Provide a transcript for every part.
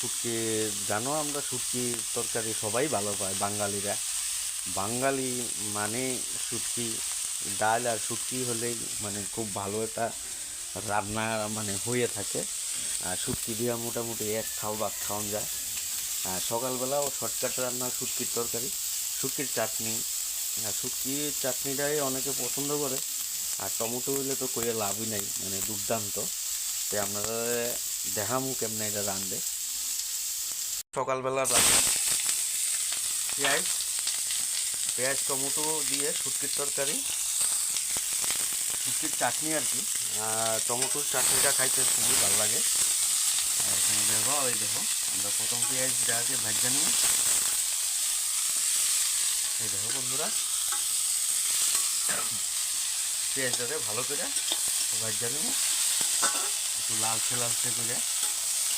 শুটকি, জানো আমরা শুটকি তরকারি সবাই ভালো পায়, বাঙালিরা। বাঙালি মানে শুটকি, ডাল আর শুটকি হলেই মানে খুব ভালো একটা রান্না মানে হয়ে থাকে। আর শুটকি দিয়ে মোটামুটি এক খাও বা খাওয়ান যায়। আর সকালবেলাও শর্টকাট রান্না শুটকির তরকারি, শুটকির চাটনি। আর শুটকির চাটনিটাই অনেকে পছন্দ করে, আর টমেটো হইলে তো কইয়ে লাভই নাই মানে দুর্দান্ত। তো আপনারা দেখামু কেমনে এটা রান্ধে সকালবেলা রান্না পেঁয়াজ। পেঁয়াজ টমেটো দিয়ে শুটকির তরকারি। শুটকির চাটনি আর কি। টমেটোর চাটনিটা খাইতে খুবই ভালো লাগে। এখানে দেখো ওই দেখো আমরা প্রথম পেঁয়াজটাকে ভাজা নেব। এই দেখো বন্ধুরা। পেঁয়াজটাকে ভালো করে ভাজা নেব। একটু লালচে লালচে করে।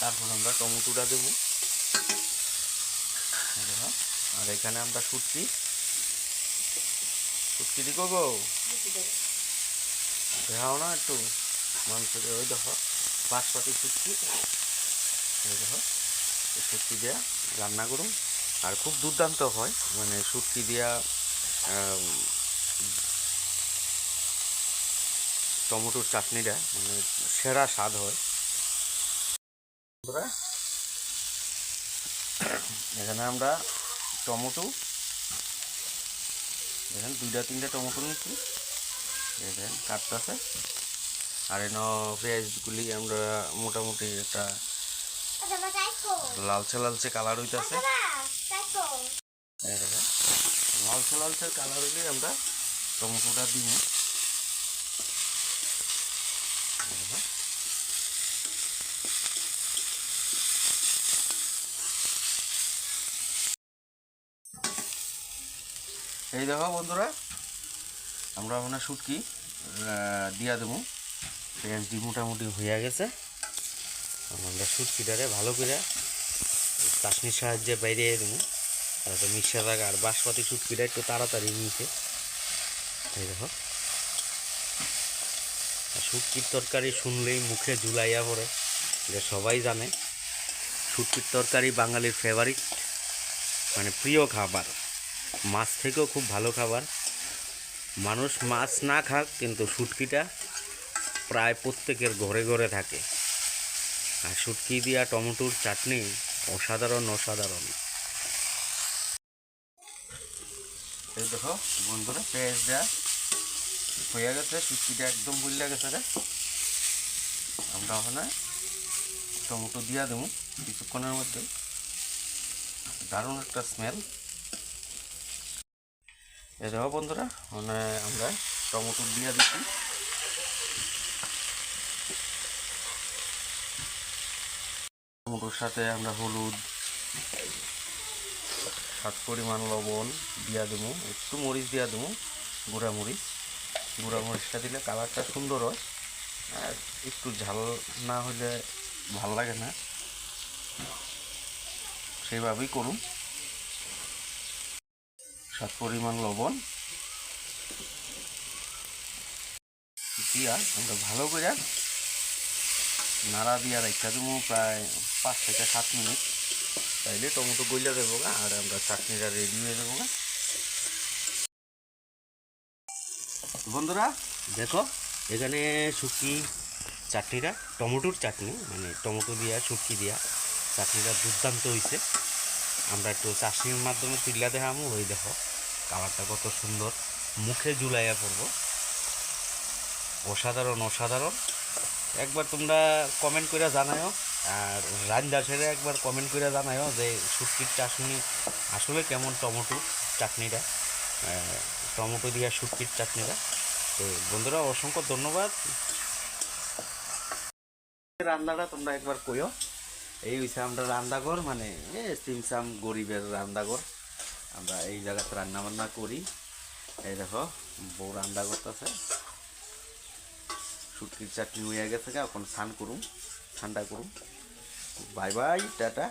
তারপর আমরা টমেটোটা দেবো। আর এখানে আমরা গো? দেখাও না একটু। ওই দেখো দেখো দেওয়া রান্না করুন। আর খুব দুর্দান্ত হয় মানে শুটকি দেওয়া টমেটোর চাটনিটা মানে সেরা স্বাদ হয়। এখানে আমরা টমেটো, দেখেন দুইটা তিনটা টমেটো নিচ্ছি দেখেন, কাটতেছে। আর এন পেঁয়াজগুলি আমরা মোটামুটি একটা লালচে লালচে কালার হইতেছে। লালচে লালচে কালার হইলে আমরা টমেটোটা দিব এই দেখো বন্ধুরা, আমরা মানে শুটকি দিয়া দেবো। পেঁয়াজটি মোটামুটি হয়ে গেছে। আমরা শুটকিটারে ভালো করে চাশনির সাহায্যে বাইরে দেবো। আর একটা মিক্সার রাখা আর বাঁশপাতি শুটকিটা একটু তাড়াতাড়ি নিয়েছে। এই দেখো। শুটকির তরকারি শুনলেই মুখে জুলাইয়া পড়ে। এটা সবাই জানে। শুটকির তরকারি বাঙালির ফেভারিট মানে প্রিয় খাবার। মাছ থেকেও খুব ভালো খাবার। মানুষ মাছ না খাক, কিন্তু শুটকিটা প্রায় প্রত্যেকের ঘরে ঘরে থাকে। আর শুটকি দিয়া টমেটোর চাটনি অসাধারণ অসাধারণ। এই দেখো বন্ধুরা পেঁয়াজটা হয়ে গেছে, শুটকিটা একদম বুঝলে গেছে রে। আমরা ওখানে টমেটো দিয়া দেবো, কিছুক্ষণের মধ্যে দারুণ একটা স্মেল এই দেখো বন্ধুরা মানে আমরা টমেটো দিয়ে দিচ্ছি। টমেটোর সাথে আমরা হলুদ, সাত পরিমাণ লবণ দিয়া দেবো, একটু মরিচ দিয়া দেবো গুঁড়া মরিচ গুঁড়া মরিচটা দিলে কালারটা সুন্দর হয়, আর একটু ঝাল না হলে ভালো লাগে না। সেইভাবেই করুন। সাত পরিমাণ লবণ। দিয়া আমরা ভালো করে নাড়া দিয়া রাখা দেবো প্রায় পাঁচ থেকে সাত মিনিট। তাইলে টমেটো গইলা দেবো গা, আর আমরা চাটনিটা রেডি হয়ে দেবো গা। বন্ধুরা, দেখো, এখানে শুটকি চাটনিটা, টমেটোর চাটনি মানে টমেটো দিয়া, শুটকি দিয়া চাটনিটা দুর্দান্ত হয়েছে আমরা একটু চাটনির মাধ্যমে তুইলা দেখামো, ওই দেখো, কালারটা কত সুন্দর। মুখে জুলাইয়া পড়ব। অসাধারণ অসাধারণ। একবার তোমরা কমেন্ট করে জানাও আর রান্দা সেরে একবার কমেন্ট করে জানাও যে শুটকির চাটনি আসলে কেমন টমেটো চাটনিটা টমেটো দিয়া শুটকির চাটনিটা। তো বন্ধুরা, অসংখ্য ধন্যবাদ। রান্নাটা তোমরা একবার কইও। এই হইছে আমরা রান্নাঘর মানে সিমসাম গরিবের রান্নাঘর। আমরা এই জায়গাতে রান্না বান্না করি। এই দেখো, বউ রান্না করতেছে। শুটকির চাটনি হয়ে গেছে এখন স্নান করুম, ঠান্ডা করুন বাই বাই, টাটা।